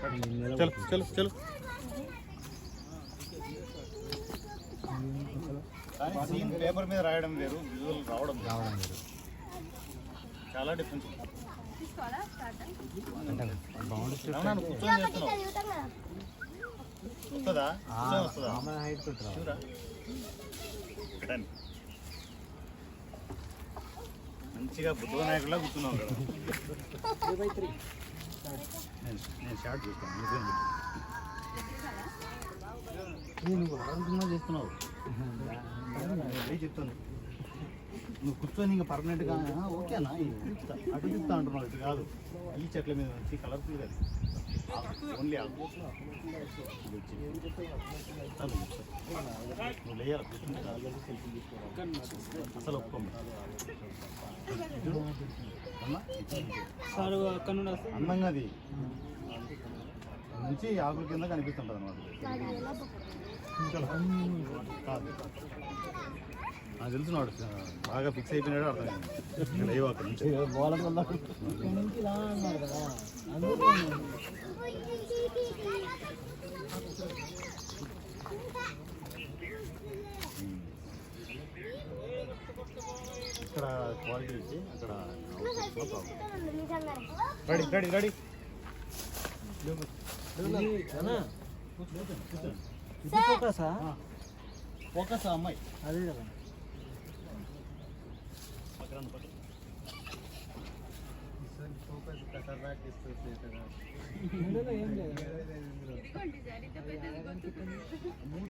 చలో చలో చలో. కానీ సీన్ పేపర్ మీద రాయడం వేరు విజువల్ రావడం వేరు. రావడం లేదు చాలా డిఫరెన్స్ వస్తుందా? వస్తుందా? హైట్. మంచిగా బుద్ధ నాయకులా కూర్చున్నావు కదా. నేను నేను షార్ట్ చూస్తాను నువ్వేం ఆరోగ్యంగా చేస్తున్నావు చెప్తాను నువ్వు కూర్చొని ఇంకా పర్మనెంట్గా "ఆ, ఓకేనా అటు తిప్పుతా అంటున్నావు ఇది కాదు ఈ చెట్ల మీద వచ్చి కలర్ఫుల్గా ఓన్లీ. నువ్వు లేయాలి. అసలు ఒప్పుకోము చూడు. అన్నా, సార్ అక్కడ నుండి వస్తే. అందంగా అది నుంచి ఆకుల కింద కనిపిస్తుంటుంది అనమాట కాదు నాకు తెలుసు నాడు బాగా ఫిక్స్ అయిపోయినాడు అర్థమైంది లైవ్ అక్కడ నుంచి. ఇక్కడ క్వాలిటీ ఇచ్చి అక్కడ రెడీ రెడీ రెడీ. ఇది ఫోకసా అమ్మాయి అదే కదా ఏం లేదు